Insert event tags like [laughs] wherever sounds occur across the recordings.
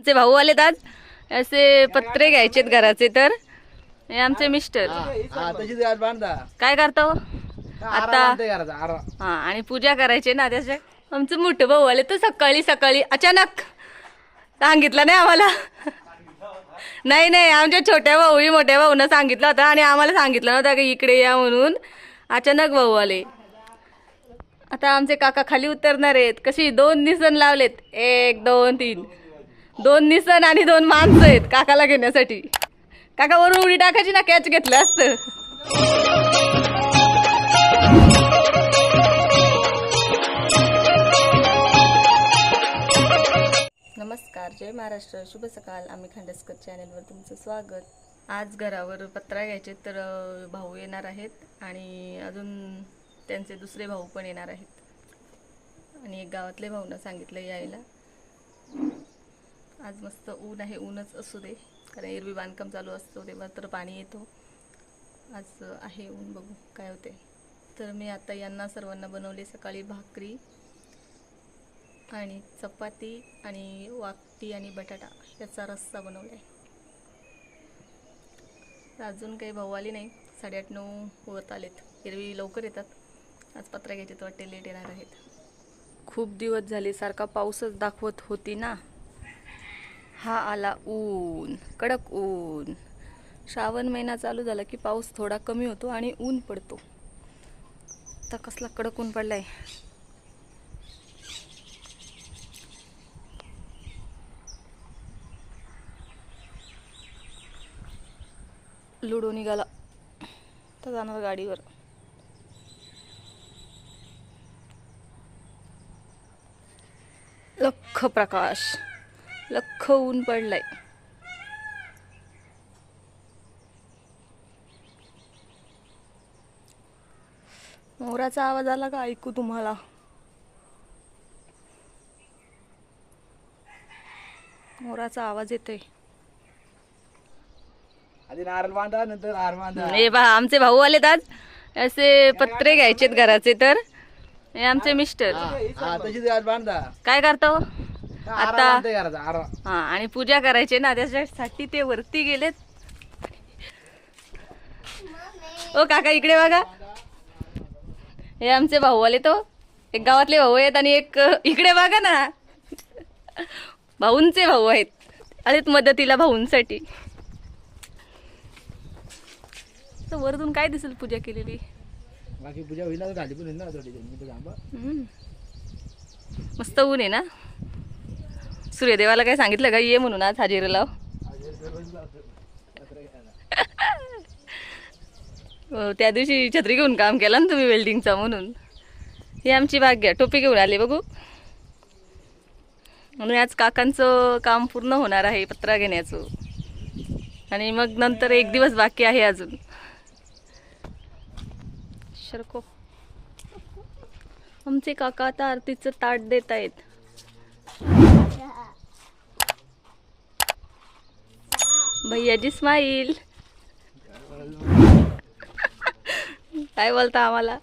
आमचे भाऊ आलेत आज. असे पत्रे घ्यायचेत घराचे तर. हे आमचे मिस्टर. हा काय करतो आरा आता? हा आणि पूजा करायची ना त्याच्या? आमचं मोठं भाऊ आले तर सकाळी सकाळी अचानक. सांगितलं नाही आम्हाला. नाही नाही आमच्या छोट्या भाऊ मोठ्या भाऊनं सांगितलं होतं आणि आम्हाला सांगितलं नव्हतं की इकडे या म्हणून. अचानक भाऊ आले. आता आमचे काका खाली उतरणार आहेत. कशी दोन निसन लावलेत. एक दोन तीन. दोन निसन आणि दोन माणसं आहेत काकाला घेण्यासाठी. काका वरून उडी टाकायची ना कॅच घेतलं असतं. नमस्कार जय महाराष्ट्र. शुभ सकाळ. आम्ही खांडसकर चॅनलवर तुमचं स्वागत. आज घरावर पत्रा घ्यायचे तर भाऊ येणार आहेत आणि अजून त्यांचे दुसरे भाऊ पण येणार आहेत. आणि एक गावातले भाऊनं सांगितलं यायला. आज मस्त ऊन आहे ऊनच असू दे. कारण एरवी बांधकाम चालू असतो तेव्हा तर पाणी येतो. आज आहे ऊन बघू काय होते. तर मी आता यांना सर्वांना बनवली सकाळी भाकरी आणि चपाती आणि वाकटी आणि बटाटा याचा रस्सा बनवला आहे अजून काही भाऊ आली नाही. साडेआठ नऊ होत आलेत. एरवी लवकर येतात. आज पत्रा घ्यायचे तर वाटते लेट येणार आहेत. खूप दिवस झाले सारखा पाऊसच दाखवत होती ना. हा आला ऊन कडक ऊन. श्रावण महिना चालू झाला की पाऊस थोडा कमी होतो आणि ऊन पडतो. आता कसला कडक ऊन पडलाय? लुडो निघाला. तर जाणार गाडीवर. लख प्रकाश. लख ऊन पडलाय. मोराचा आवाज आला का? ऐकू तुम्हाला. मोराचा आवाज येतोय. हे बा आमचे भाऊ आलेत आज. असे पत्रे घ्यायचेत घराचे तर. हे आमचे मिस्टर. हा हा, काय करतो आरा आता हा आणि पूजा करायची ना त्याच्यासाठी ते वरती गेलेत. ओ काका इकडे बघा. हे आमचे भाऊ आले तो. एक गावातले भाऊ आहेत आणि एक इकडे बघा ना. भाऊंचे भाऊ आहेत. आलेत मदतीला भाऊंसाठी. तर वरतून काय दिसेल पूजा केलेली? बाकी पूजा होईल. मस्त ऊन आहे ना? सूर्यदेवाला काय सांगितलं का? ये म्हणून आज हजेरी लाव. हो, त्या दिवशी छत्री घेऊन काम केला ना तुम्ही वेल्डिंगचा म्हणून. ही आमची भाग्य टोपी घेऊन आली बघू. म्हणून आज काकांचं काम पूर्ण होणार आहे पत्रा घेण्याचं. आणि मग नंतर एक दिवस बाकी आहे अजून. शरको. आमचे काका आता आरतीचं ताट देत आहेत. भैयाजी स्माईल काय बोलता आम्हाला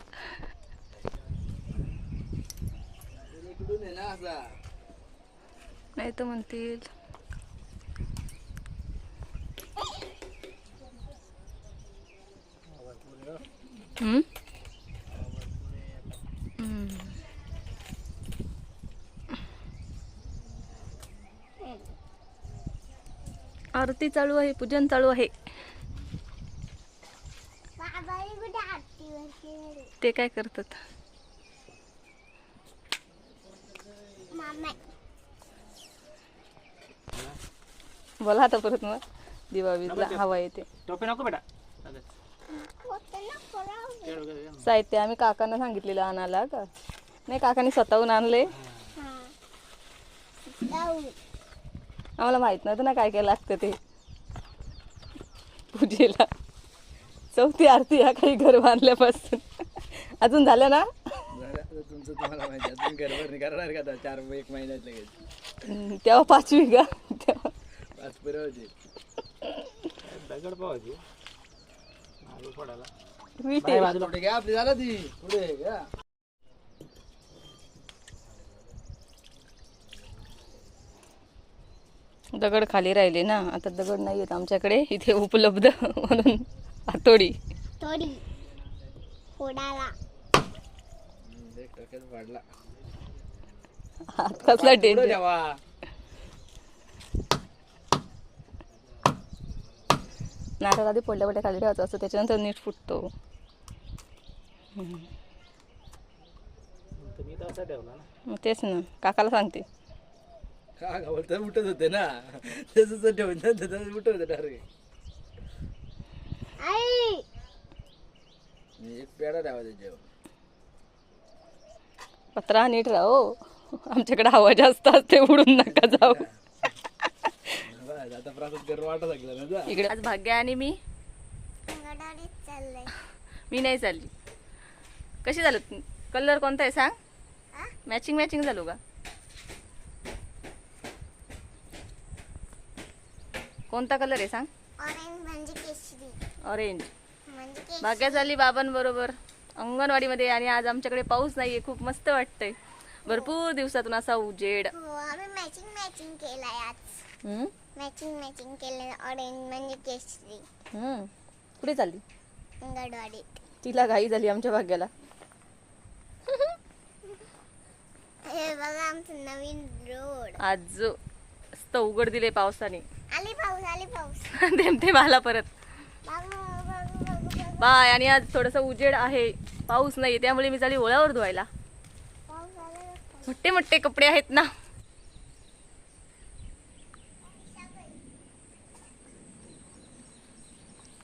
नाही तर म्हणतील हम्म? हम्म. आरती चालू आहे पूजन चालू आहे. ते काय करतात? बोला आता परत मग. दिवाळीला हवा येते. टोपी नको बेटा. साहित्य आम्ही काकांना सांगितलेलं आणायला का? नाही काकांनी स्वतःहून आणले. आम्हाला माहीत नव्हतं ना काय काय लागतं ते. पूजेला. चौथी आरती या काही घर बांधल्यापासून. अजून झालं ना? तुमचं तुम्हाला माहिती आहे तुम्ही घरभर नाही करणार का आता? चार एक महिन्यात लगेच. हम्म, तेव्हा पाचवी का? तेव्हा. पाच दगड पावायची पडायला घ्या आपली झालं ती. पुढे घ्या. दगड खाली राहिले ना आता दगड नाही आहेत आमच्याकडे इथे उपलब्ध म्हणून हातोडी. हात कसला डेंजर ठेवा नारळ आधी पडल्या पडल्या खाली ठेवायचं असतं त्याच्यानंतर नीट फुटतो. मग तेच ना काकाला सांगते. का उठत होते ना. तसंच ठेवून उठत होते डायरेक्ट आई! एक पेढा ठेवा त्याच्यावर. पत्रा नीट राहो आमच्याकडे हवा जास्त असते उडून नका जाऊ. इकडे आज भाग्य आणि मी. मी नाही चालली. कशी झालं? कलर कोणता आहे सांग? हा? मॅचिंग मॅचिंग झालो का? कोणता कलर आहे सांग? ऑरेंज म्हणजे केशरी. ऑरेंज म्हणजे भाग्या चालली बाबांबरोबर अंगणवाडीमध्ये आणि आज आमच्याकडे पाऊस नाहीये खूप मस्त वाटतंय. भरपूर दिवसातून असा उजेड. हो आम्ही मॅचिंग मॅचिंग केलंय आज? मॅचिंग मॅचिंग केलंय. ऑरेंज म्हणजे केशरी. हम्म. कुठे चालली? अंगणवाडीत. तिला घाई झाली आमच्या भाग्याला हे बघा आमचं नवीन रोड आज. मस्त उघड दिले पावसाने. [laughs] आली पाऊस आली पाऊस. आला परत. बाय आणि आज थोडस उजेड आहे. पाऊस नाही त्यामुळे मी चालली ओळ्यावर धुवायला. पाऊस आला मोठे मोठे कपडे आहेत ना.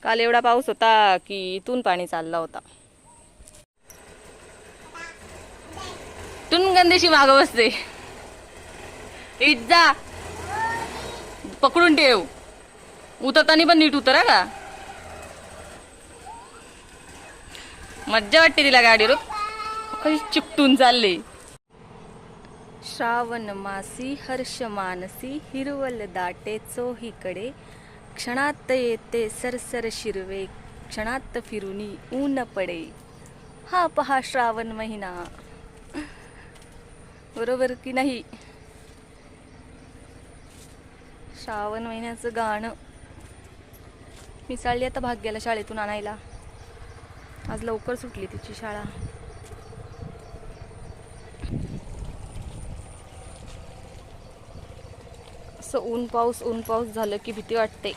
काल एवढा पाऊस होता की इथून पाणी चालला होता. इथून गंदेशी माग बसते. इट जा पकडून ठेव. उतरताना पण नीट उतरा का? मज्जा वाटते तिला गाडीवर. कशी चिपटून चालले. श्रावण मासी हर्ष मानसी हिरवल दाटे चोहीकडे. क्षणात येते सरसर शिरवे क्षणात फिरुनी ऊन पडे. हा पहा श्रावण महिना. बरोबर की नाही? श्रावण महिन्याचं गाणं. मी चालली आता भाग्याला शाळेतून आणायला. आज लवकर सुटली तिची शाळा. असं ऊन पाऊस ऊन पाऊस झालं की भीती वाटते.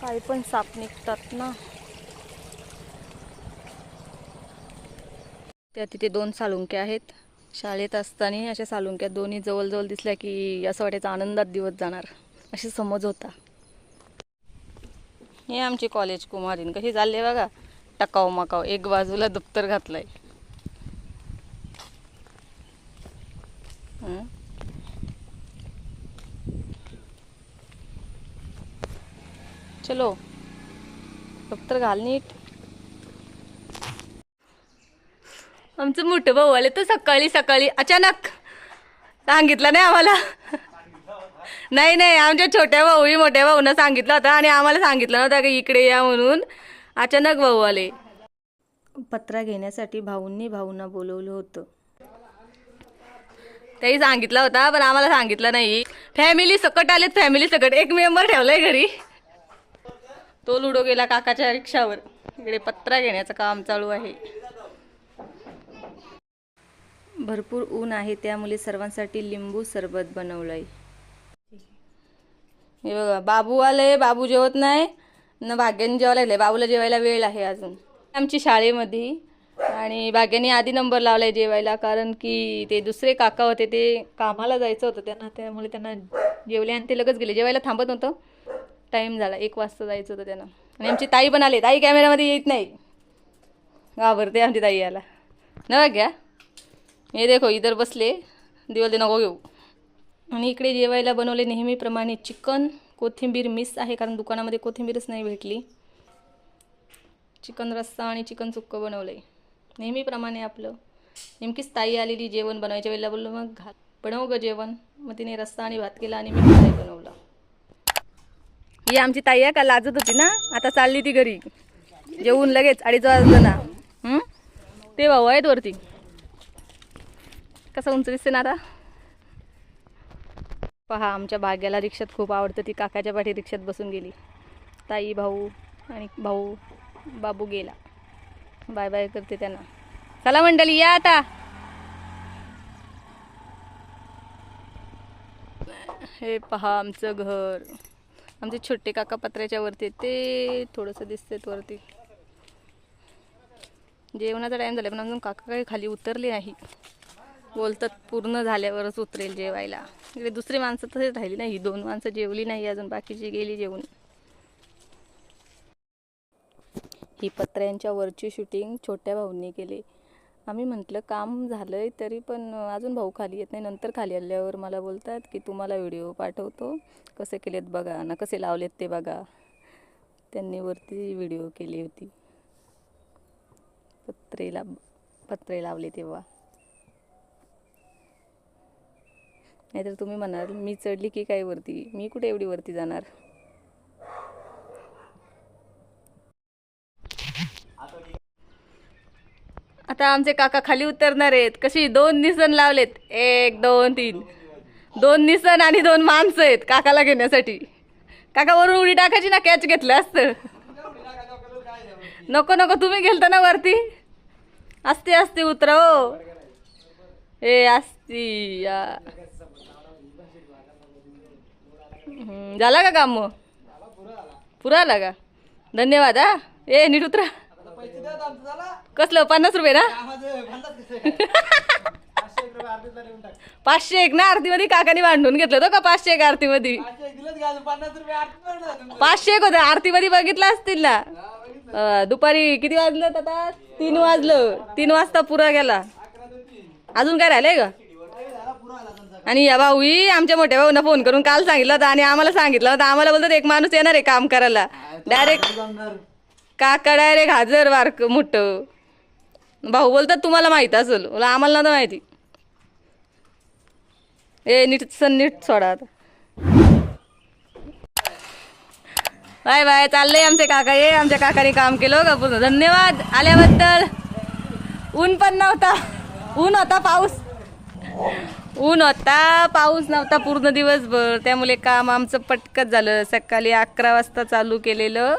काय पण साप निघतात ना. त्या तिथे दोन सालुंके आहेत. शाळेत असताना अशा सालुंक्यात दोन्ही जवळजवळ दिसल्या की असं वाटायचं आनंदात दिवस जाणार अशी समज होता. हे आमची कॉलेज कुमारीन कशी चालली बघा. टकाव मकाव एक बाजूला दप्तर घातलंय. चलो. दप्तर घाल नीट. आमचं मोठं भाऊ आले तर सकाळी सकाळी अचानक सांगितलं नाही आम्हाला. नाही नाही आमच्या छोट्या भाऊ मोठ्या भाऊनं सांगितलं होतं आणि आम्हाला सांगितलं नव्हतं की इकडे या म्हणून अचानक भाऊ आले. पत्रा घेण्यासाठी भाऊंनी भाऊंना बोलवलं होतं. त्याही सांगितलं होता पण आम्हाला सांगितलं नाही. फॅमिली सकट आलेत फॅमिली सकट. एक मेंबर ठेवलाय घरी. तो लुडो गेला काकाच्या रिक्षावर. इकडे पत्रा घेण्याचं काम चालू आहे. भरपूर ऊन आहे त्यामुळे सर्वांसाठी लिंबू सरबत बनवलंय. हे बघा बाबू आले बाबू जेवत नाही न भाग्याने जेवायला लागले. बाबूला जेवायला वेळ आहे अजून. आमची शाळेमध्ये आणि भाग्याने आधी नंबर लावलाय जेवायला कारण की ते दुसरे काका होते ते कामाला जायचं होतं त्यांना त्यामुळे त्यांना जेवले आणि ते लगेच गेले. जेवायला थांबत नव्हतं. टाईम झाला एक वाजता जायचं होतं त्यांना. आणि आमची ताई पण आले. ताई कॅमेऱ्यामध्ये येत नाही. घाबरते आमची ताई याला न घ्या हे देखो इधर बसले दिवल नको हो घेऊ आणि इकडे जेवायला बनवले नेहमीप्रमाणे चिकन कोथिंबीर मिस आहे कारण दुकानामध्ये कोथिंबीरच नाही भेटली. चिकन रस्सा आणि चिकन सुक्कं बनवलं आहे नेहमीप्रमाणे आपलं नेमकीच ताई आलेली जेवण बनवायच्या वेळेला बोललो मग घाल बनव ग जेवण. मग तिने रस्सा आणि भात केला आणि मी मिठाई बनवलं. ही आमची ताई आहे का लाजत होती ना? आता चालली ती घरी. जेवून लगेच अडीच वाजलं ना ते भाऊ आहेत वरती. कसा उंच दिसते ना आता पहा आमच्या भाग्याला रिक्षात खूप आवडतं. ती काकाच्या पाठी रिक्षात बसून गेली. ताई भाऊ आणि भाऊ बाबू गेला. बाय बाय करते त्यांना. चला मंडळी या आता. हे पहा आमचं घर. आमचे छोटे काका पत्र्याच्या वरती ते थोडंसं दिसतेत वरती. जेवणाचा टाईम झाला पण अजून काका काही खाली उतरले नाही बोलतात पूर्ण झाल्यावरच उतरेल जेवायला. इकडे दुसरी माणसं तसेच राहिली नाही दोन माणसं जेवली नाही अजून बाकीची गेली जेवून. ही पत्र्यांच्या वरची शूटिंग छोट्या भाऊंनी केली. आम्ही म्हटलं काम झालंय तरी पण अजून भाऊ खाली येत नाही नंतर खाली आल्यावर मला बोलतात की तुम्हाला व्हिडिओ पाठवतो कसे केलेत बघा ना कसे लावलेत ते बघा. त्यांनी वरती व्हिडिओ केली होती. पत्रेला पत्रे लावले तेव्हा. नाहीतर तुम्ही म्हणाल मी चढली की काय वरती? मी कुठे एवढी वरती जाणार? आता आमचे काका खाली उतरणार आहेत. कशी? दोन निसन लावलेत. एक दोन तीन. दोन निसन आणि दोन माणसं आहेत काकाला घेण्यासाठी. काका वरून उडी टाकायची ना? कॅच घेतलं असतं. नको नको. तुम्ही गेलता ना वरती? असते असते उतरा हो. ए असती या हम्म, झाला का काम? मग पुरा आला का? धन्यवाद हा. ए नीट उतरा. कसलं पन्नास रुपये ना? पाचशे एक ना आरतीमध्ये काकाने भांडून घेतलं होतं का पाचशे एक आरतीमध्ये? पाचशे एक होतं आरतीमध्ये बघितलं असतील ना? दुपारी किती वाजलं आता? तीन वाजलं. तीन वाजता पुरा गेला. अजून काय राहिलंय का आणि या भाऊही आमच्या मोठ्या भाऊना फोन करून काल सांगितलं होतं आणि आम्हाला सांगितलं होतं. आम्हाला बोलतात एक माणूस येणार आहे काम करायला. डायरेक्ट काका डायरेक्ट हाजर वारक मोठं. भाऊ बोलतात तुम्हाला माहीत असेल. बोला आम्हाला नव्हतं माहिती. ए नीट सन नीट सोडा आता. बाय बाय चाललंय आमचे काका ये आमच्या काकाने काम केलं हो, का पूर्ण धन्यवाद आल्याबद्दल. ऊन पण नव्हता. ऊन होता पाऊस. ऊन होता पाऊस नव्हता पूर्ण दिवसभर. त्यामुळे काम आमचं पटकत झालं. सकाळी अकरा वाजता चालू केलेलं.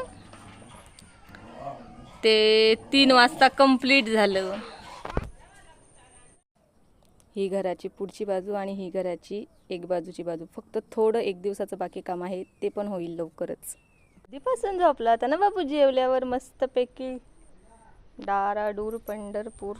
ते तीन वाजता कंप्लीट झालं. ही घराची पुढची बाजू आणि ही घराची एक बाजूची बाजू. फक्त थोडं एक दिवसाचं बाकी काम आहे ते पण होईल लवकरच. आधीपासून झोपला होता ना बाबू जेवल्यावर? मस्तपैकी. डाराडूर पंढरपूर.